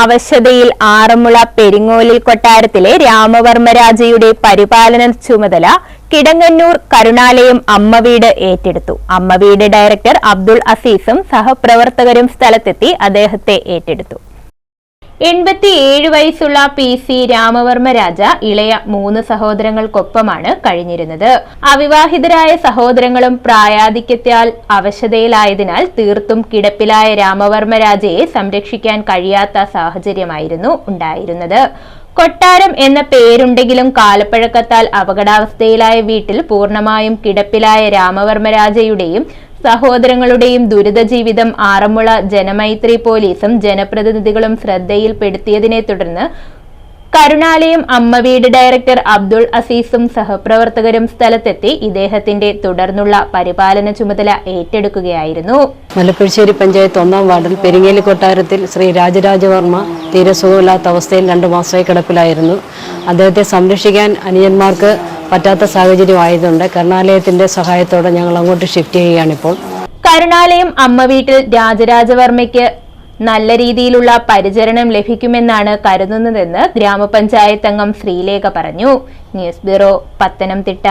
അവശതയിൽ ആറന്മുള പെരിങ്ങോലിൽ കൊട്ടാരത്തിലെ രാമവർമ്മരാജയുടെ പരിപാലന ചുമതല കിടങ്ങന്നൂർ കരുണാലയം അമ്മവീട് ഏറ്റെടുത്തു. അമ്മവീട് ഡയറക്ടർ അബ്ദുൾ അസീസും സഹപ്രവർത്തകരും സ്ഥലത്തെത്തി അദ്ദേഹത്തെ ഏറ്റെടുത്തു. എൺപത്തിയേഴ് വയസ്സുള്ള പി സി രാമവർമ്മ രാജ ഇളയ മൂന്ന് സഹോദരങ്ങൾക്കൊപ്പമാണ് കഴിഞ്ഞിരുന്നത്. അവിവാഹിതരായ സഹോദരങ്ങളും പ്രായാധിക്യത്താൽ അവശതയിലായതിനാൽ തീർത്തും കിടപ്പിലായ രാമവർമ്മ രാജയെ സംരക്ഷിക്കാൻ കഴിയാത്ത സാഹചര്യമായിരുന്നു ഉണ്ടായിരുന്നത്. കൊട്ടാരം എന്ന പേരുണ്ടെങ്കിലും കാലപ്പഴക്കത്താൽ അപകടാവസ്ഥയിലായ വീട്ടിൽ പൂർണമായും കിടപ്പിലായ രാമവർമ്മ രാജയുടെയും സഹോദരങ്ങളുടെയും ദുരിത ജീവിതം ആറന്മുള ജനമൈത്രി പോലീസും ജനപ്രതിനിധികളും ശ്രദ്ധയിൽപ്പെടുത്തിയതിനെ തുടർന്ന് കരുണാലയം അമ്മവീട് ഡയറക്ടർ അബ്ദുൾ അസീസും സഹപ്രവർത്തകരും സ്ഥലത്തെത്തി ഇദ്ദേഹത്തിന്റെ തുടർന്നുള്ള പരിപാലന ചുമതല ഏറ്റെടുക്കുകയായിരുന്നു. മലപ്പുഴശ്ശേരി പഞ്ചായത്ത് ഒന്നാം വാർഡിൽ പെരിങ്ങേലി കൊട്ടാരത്തിൽ ശ്രീ രാജരാജവർമ്മ തീരെ സുഖമില്ലാത്ത അവസ്ഥയിൽ രണ്ടു മാസമായി കിടപ്പിലായിരുന്നു. അദ്ദേഹത്തെ സംരക്ഷിക്കാൻ അനുജന്മാർക്ക് പറ്റാത്ത സാഹചര്യമായതുകൊണ്ട് കരുണാലയത്തിന്റെ സഹായത്തോടെ ഞങ്ങൾ അങ്ങോട്ട് ഷിഫ്റ്റ് ചെയ്യുകയാണിപ്പോൾ. കരുണാലയം അമ്മ വീട്ടിൽ രാജരാജവർമ്മയ്ക്ക് നല്ല രീതിയിലുള്ള പരിചരണം ലഭിക്കുമെന്നാണ് കരുതുന്നതെന്ന് ഗ്രാമപഞ്ചായത്ത് അംഗം ശ്രീലേഖ പറഞ്ഞു. News bureau Pathanamthitta.